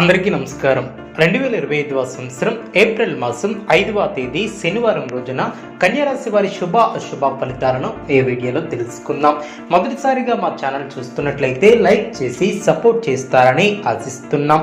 అందరికీ నమస్కారం. రెండు వేల ఇరవై ఐదవ సంవత్సరం ఏప్రిల్ మాసం ఐదవ తేదీ శనివారం రోజున కన్యారాశి వారి శుభ అశుభ ఫలితాలను ఈ వీడియోలో తెలుసుకుందాం. మొదటిసారిగా మా ఛానల్ చూస్తున్నట్లయితే లైక్ చేసి సపోర్ట్ చేస్తారని ఆశిస్తున్నాం.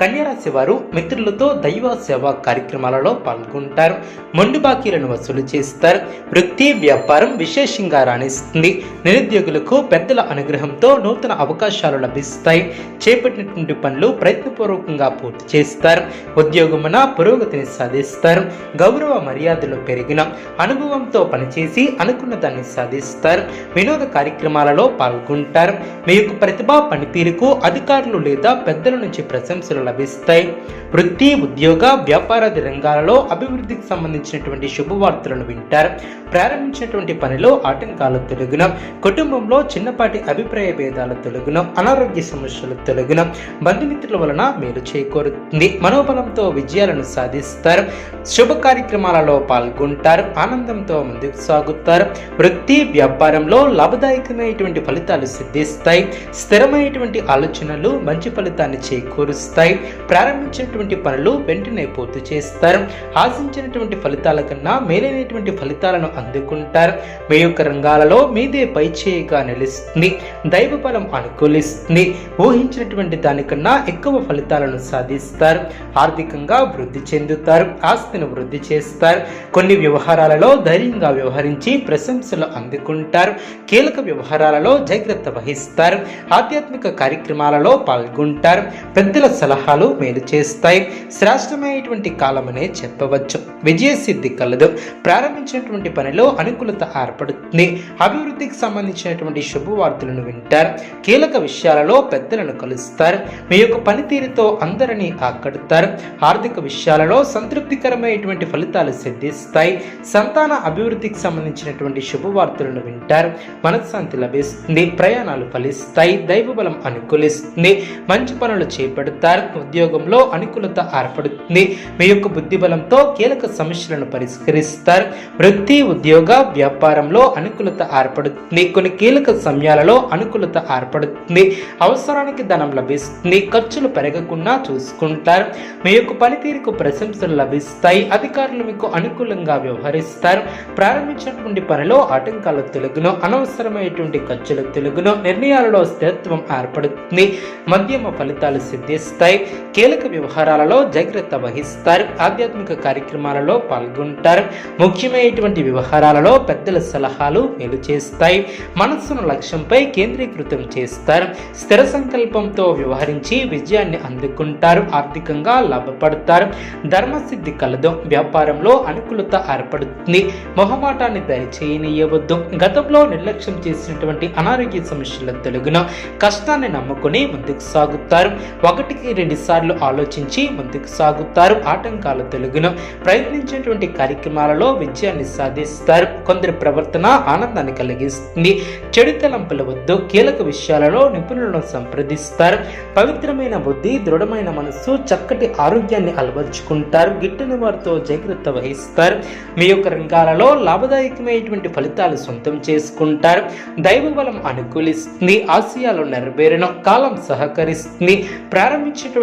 కన్యరాశి వారు మిత్రులతో దైవ సేవా కార్యక్రమాలలో పాల్గొంటారు. మొండి బాకీలను వసూలు చేస్తారు. వృత్తి వ్యాపారం విశేషంగా రాణిస్తుంది. నిరుద్యోగులకు పెద్దల అనుగ్రహంతో నూతన అవకాశాలు లభిస్తాయి. చేపట్టినటువంటి పనులు ప్రయత్నపూర్వకంగా పూర్తి చేస్తారు. ఉద్యోగమున పురోగతిని సాధిస్తారు. గౌరవ మర్యాదలు పెరిగిన అనుభవంతో పనిచేసి అనుకున్న దాన్ని సాధిస్తారు. వినోద కార్యక్రమాలలో పాల్గొంటారు. మీ యొక్క ప్రతిభా పనితీరుకు అధికారులు లేదా పెద్దల నుంచి ప్రశంసలు లభిస్తాయి. వృత్తి ఉద్యోగ వ్యాపారాది రంగాలలో అభివృద్ధికి సంబంధించినటువంటి శుభవార్తలను వింటారు. ప్రారంభించినటువంటి పనిలో ఆటంకాలు తొలగిన. కుటుంబంలో చిన్నపాటి అభిప్రాయ భేదాలు తొలగిన. అనారోగ్య సమస్యలు తొలగిన. బంధుమిత్రుల వలన మేలు చేకూరుతుంది. మనోబలంతో విజయాలను సాధిస్తారు. శుభ కార్యక్రమాలలో పాల్గొంటారు. ఆనందంతో ముందుకు సాగుతారు. వృత్తి వ్యాపారంలో లాభదాయకమైనటువంటి ఫలితాలు సిద్ధిస్తాయి. స్థిరమైనటువంటి ఆలోచనలు మంచి ఫలితాన్ని చేకూరుస్తాయి. ప్రారంభించినటువంటి పనులు వెంటనే పూర్తి చేస్తారు. ఆశించినటువంటి ఫలితాల కన్నా మేలైనటువంటి ఫలితాలను అందుకుంటారు. మీ యొక్క రంగాలలో మీదే పై చేయిగా నిలుస్తుంది. దైవ బలం అనుకూలిస్తుంది. ఊహించినటువంటి దానికన్నా ఎక్కువ ఫలితాలను సాధిస్తారు. ఆర్థికంగా వృద్ధి చెందుతారు. ఆస్తిని వృద్ధి చేస్తారు. కొన్ని వ్యవహారాలలో ధైర్యంగా వ్యవహరించి ప్రశంసలు అందుకుంటారు. కీలక వ్యవహారాలలో జాగ్రత్త వహిస్తారు. ఆధ్యాత్మిక కార్యక్రమాలలో పాల్గొంటారు. పెద్దల సలహా సలహాలు మేలు చేస్తాయి. శ్రేష్టమైనటువంటి కాలమనే చెప్పవచ్చు. విజయసిద్ధి కలదు. ప్రారంభించినటువంటి పనిలో అనుకూలత ఏర్పడుతుంది. అభివృద్ధికి సంబంధించినటువంటి శుభవార్తలను వింటారు. కీలక విషయాలలో పెద్దలను కలుస్తారు. మీ యొక్క పనితీరుతో అందరినీ ఆకడతారు ఆర్థిక విషయాలలో సంతృప్తికరమైనటువంటి ఫలితాలు సిద్ధిస్తాయి. సంతాన అభివృద్ధికి సంబంధించినటువంటి శుభవార్తలను వింటారు. మనశ్శాంతి లభిస్తుంది. ప్రయాణాలు ఫలిస్తాయి. దైవబలం అనుకూలిస్తుంది. మంచి పనులు చేపడతారు. ఉద్యోగంలో అనుకూలత ఏర్పడుతుంది. మీ యొక్క బుద్ధి బలంతో కీలక సమస్యలను పరిష్కరిస్తారు. వృత్తి ఉద్యోగ వ్యాపారంలో అనుకూలత ఏర్పడుతుంది. కొన్ని కీలక సమయాలలో అనుకూలత ఏర్పడుతుంది. అవసరానికి ధనం లభిస్తుంది. ఖర్చులు పెరగకుండా చూసుకుంటారు. మీ యొక్క పనితీరుకు ప్రశంసలు లభిస్తాయి. అధికారులు మీకు అనుకూలంగా వ్యవహరిస్తారు. ప్రారంభించినటువంటి పనిలో ఆటంకాలు తెలుగును అనవసరమైనటువంటి ఖర్చులు తెలుగును నిర్ణయాలలో స్థిరత్వం ఏర్పడుతుంది. మధ్యమ ఫలితాలు సిద్ధిస్తాయి. కీలక వ్యవహారాలలో జాగ్రత్త వహిస్తారు. ఆధ్యాత్మిక కార్యక్రమాలలో పాల్గొంటారు. ముఖ్యమైనటువంటి వ్యవహారాలలో పెద్దల సలహాలు మేలు చేస్తాయి. మనస్సును లక్ష్యంపై కేంద్రీకృతం చేస్తారు. స్థిర సంకల్పంతో వ్యవహరించి విజయాన్ని అందుకుంటారు. ఆర్థికంగా లాభపడతారు. ధర్మసిద్ధి కలదు. వ్యాపారంలో అనుకూలత ఏర్పడుతుంది. మొహమాటాన్ని దయచేయనీయవద్దు. గతంలో నిర్లక్ష్యం చేసినటువంటి అనారోగ్య సమస్యల తొలగిన కష్టాన్ని నమ్ముకుని ముందుకు సాగుతారు. ఒకటికి రెండు ఎన్నిసార్లు ఆలోచించి ముందుకు సాగుతారు. ఆటంకాలు తెలుగును ప్రయత్నించేటువంటి కార్యక్రమాలలో విజయాన్ని సాధిస్తారు. కొందరి ప్రవర్తన ఆనందాన్ని కలిగిస్తుంది. చెడు తలంపుల వద్దు కీలక విషయాలలో నిపుణులను సంప్రదిస్తారు. పవిత్రమైన బుద్ధి దృఢమైన మనస్సు చక్కటి ఆరోగ్యాన్ని అలవర్చుకుంటారు. గిట్టని వారితో జాగ్రత్త వహిస్తారు. మీ యొక్క రంగాలలో లాభదాయకమైనటువంటి ఫలితాలు సొంతం చేసుకుంటారు. దైవ బలం అనుకూలిస్తుంది. ఆశయాలు నెరవేరను కాలం సహకరిస్తుంది.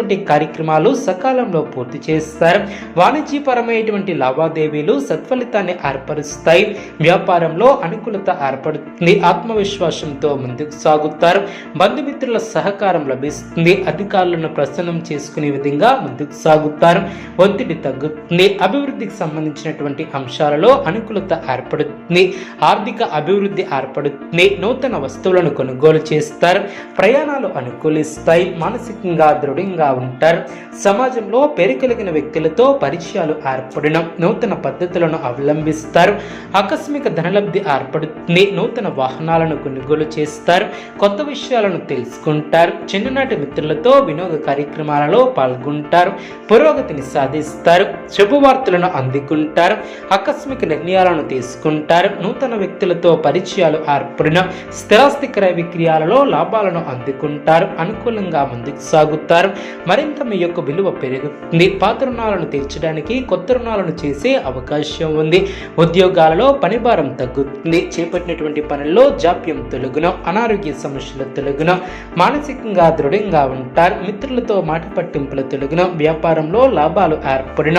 ప్రారంభించినటువంటి కార్యక్రమాలు సకాలంలో పూర్తి చేస్తారు. వాణిజ్యపరమైనటువంటి లావాదేవీలు సత్ఫలితాన్ని ఏర్పరుస్తాయి. వ్యాపారంలో అనుకూలత ఏర్పడుతుంది. ఆత్మవిశ్వాసంతో ముందుకు సాగుతారు. బంధుమిత్రుల సహకారం లభిస్తుంది. అధికారులను ప్రసన్నం చేసుకునే విధంగా ముందుకు సాగుతారు. ఒత్తిడి తగ్గుతుంది. అభివృద్ధికి సంబంధించినటువంటి అంశాలలో అనుకూలత ఏర్పడుతుంది. ఆర్థిక అభివృద్ధి ఏర్పడుతుంది. నూతన వస్తువులను కొనుగోలు చేస్తారు. ప్రయాణాలు అనుకూలిస్తాయి. మానసికంగా దృఢంగా దూరంగా ఉంటారు. సమాజంలో పేరు కలిగిన వ్యక్తులతో పరిచయాలు ఏర్పడిన నూతన పద్ధతులను అవలంబిస్తారు. ఆకస్మిక ధనలబ్ధి ఏర్పడుతుంది. నూతన వాహనాలను కొనుగోలు చేస్తారు. కొత్త విషయాలను తెలుసుకుంటారు. చిన్ననాటి మిత్రులతో వినోద కార్యక్రమాలలో పాల్గొంటారు. పురోగతిని సాధిస్తారు. శుభవార్తలను అందుకుంటారు. ఆకస్మిక నిర్ణయాలను తీసుకుంటారు. నూతన వ్యక్తులతో పరిచయాలు ఏర్పడిన స్థిరాస్తి క్రయ విక్రయాలలో లాభాలను అందుకుంటారు. అనుకూలంగా ముందుకు సాగుతారు. మరింత మీ యొక్క విలువ పెరుగుతుంది. పాత రుణాలను తీర్చడానికి కొత్త రుణాలను చేసే అవకాశం ఉంది. ఉద్యోగాలలో పనిభారం తగ్గుతుంది. చేపట్టినటువంటి పనుల్లో జాప్యం తొలగును అనారోగ్య సమస్యల తొలగున మానసికంగా దృఢంగా ఉంటారు. మిత్రులతో మాట పట్టింపుల తొలగిన వ్యాపారంలో లాభాలు ఏర్పడిన.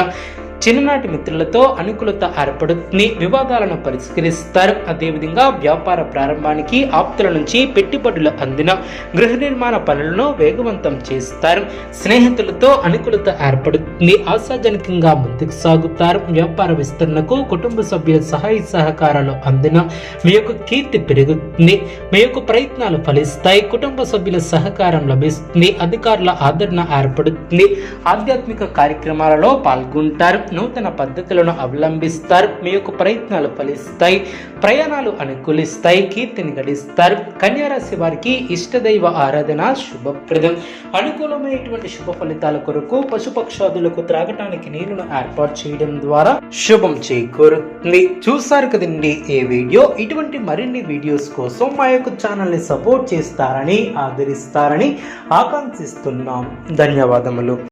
చిన్ననాటి మిత్రులతో అనుకూలత ఏర్పడుతుంది వివాదాలను పరిష్కరిస్తారు. అదేవిధంగా వ్యాపార ప్రారంభానికి ఆప్తుల నుంచి పెట్టుబడులు అందిన గృహ నిర్మాణ పనులను వేగవంతం చేస్తారు. స్నేహితులతో అనుకూలత ఏర్పడుతుంది ఆశాజనకంగా ముందుకు సాగుతారు. వ్యాపార విస్తరణకు కుటుంబ సభ్యుల సహాయ సహకారాలు అందిన మీ యొక్క కీర్తి పెరుగుతుంది మీ యొక్క ప్రయత్నాలు ఫలిస్తాయి. కుటుంబ సభ్యుల సహకారం లభిస్తుంది అధికారుల ఆదరణ ఏర్పడుతుంది ఆధ్యాత్మిక కార్యక్రమాలలో పాల్గొంటారు. నూతన పద్ధతులను అవలంబిస్తారు మీ యొక్క ప్రయత్నాలు ఫలిస్తాయి ప్రయాణాలు అనుకూలిస్తాయి కీర్తిని గడిస్తారు. కన్యారాశి వారికి ఇష్టదైవ ఆరాధన శుభప్రదం. అనుకూలమైనటువంటి శుభ ఫలితాల కొరకు పశుపక్షాదులకు త్రాగటానికి నీరును ఏర్పాటు చేయడం ద్వారా శుభం చేకూరుతుంది. చూసారు కదండి ఈ వీడియో? ఇటువంటి మరిన్ని వీడియోస్ కోసం మా యొక్క ఛానల్ని సపోర్ట్ చేస్తారని ఆదరిస్తారని ఆకాంక్షిస్తున్నాం. ధన్యవాదములు.